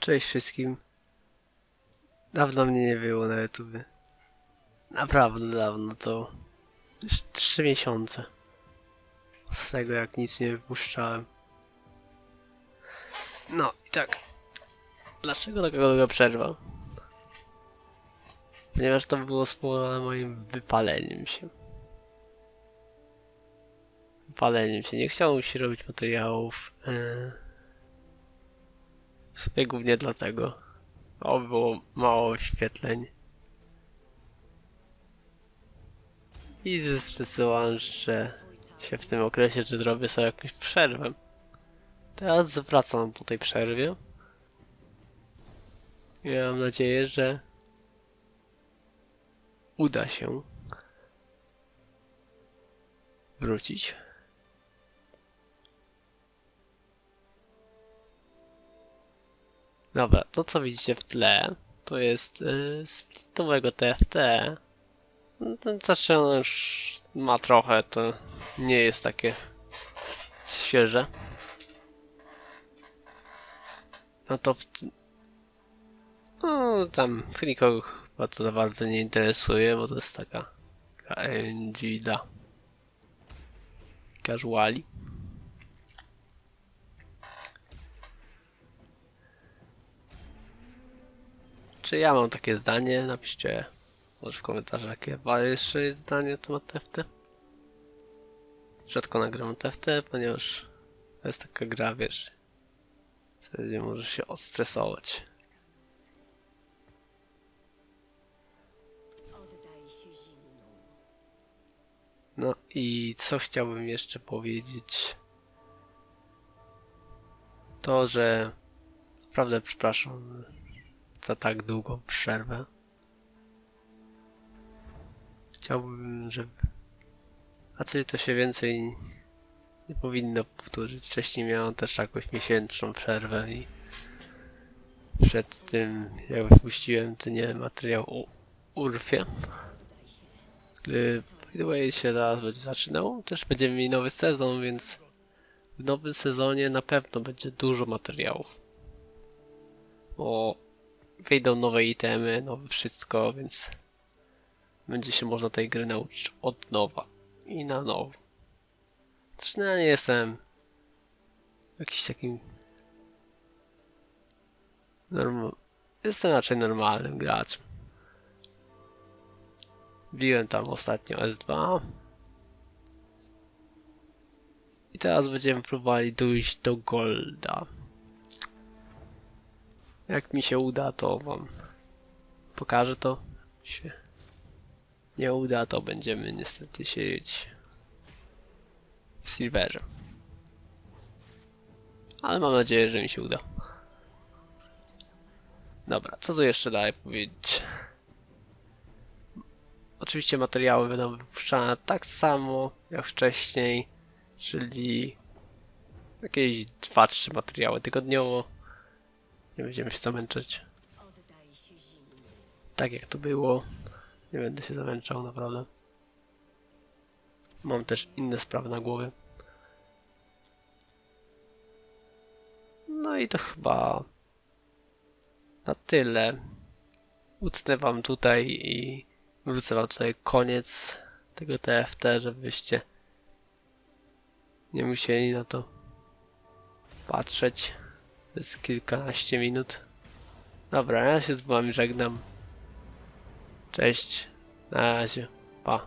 Cześć wszystkim. Dawno mnie nie było na YouTube. Naprawdę dawno, to już 3 miesiące. Z tego jak nic nie wypuszczałem. No i tak. Dlaczego taka długa przerwa? Ponieważ to było spowodowane moim wypaleniem się. Wypaleniem się. Nie chciało mi się robić materiałów. Yy... Sumie głównie dlatego. O, było mało wyświetleń. I zdecydowałem, że się w tym okresie, że zrobię sobie jakąś przerwę. Teraz wracam po tej przerwie. I mam nadzieję, że uda się wrócić. Dobra, to co widzicie w tle, to jest yy, splitowego TFT. No, Ten zaczyna już ma trochę, to nie jest takie świeże. No to w... No, tam nikogo chyba to za bardzo nie interesuje, bo to jest taka, dla casuali. Czy ja mam takie zdanie? Napiszcie może w komentarzach, jakie wasze jeszcze jest zdanie na temat TFT. Rzadko nagram TFT, ponieważ to jest taka gra, wiesz, gdzie możesz się odstresować. No i co chciałbym jeszcze powiedzieć? To, że naprawdę przepraszam za tak długą przerwę. Chciałbym, żeby. Coś to się więcej nie powinno powtórzyć. Wcześniej miałem też jakąś miesięczną przerwę i przed tym, jak wypuściłem ten nie materiał o Urfie, który by się teraz będzie zaczynał. Też będziemy mieli nowy sezon, więc w nowym sezonie na pewno będzie dużo materiałów. Bo wyjdą nowe itemy, nowe wszystko, więc będzie się można tej gry nauczyć od nowa i na nowo. Zresztą ja nie jestem jakiś takim norm... Jestem raczej normalnym graczem. Biłem tam ostatnio S2 i teraz będziemy próbowali dojść do Golda. Jak mi się uda, to wam pokażę to. Się nie uda, to będziemy niestety siedzieć w Silverze. Ale mam nadzieję, że mi się uda. Dobra, co tu jeszcze dalej powiedzieć? Oczywiście materiały będą wypuszczane tak samo jak wcześniej, czyli jakieś 2-3 materiały tygodniowo. Nie będziemy się zamęczać. Tak jak to było. Nie będę się zamęczał, naprawdę. Mam też inne sprawy na głowie. No i to chyba na tyle. Utnę wam tutaj i wrócę wam tutaj koniec tego TFT, żebyście nie musieli na to patrzeć. Jest kilkanaście minut. Dobra, ja się z wami żegnam. Cześć. Na razie. Pa.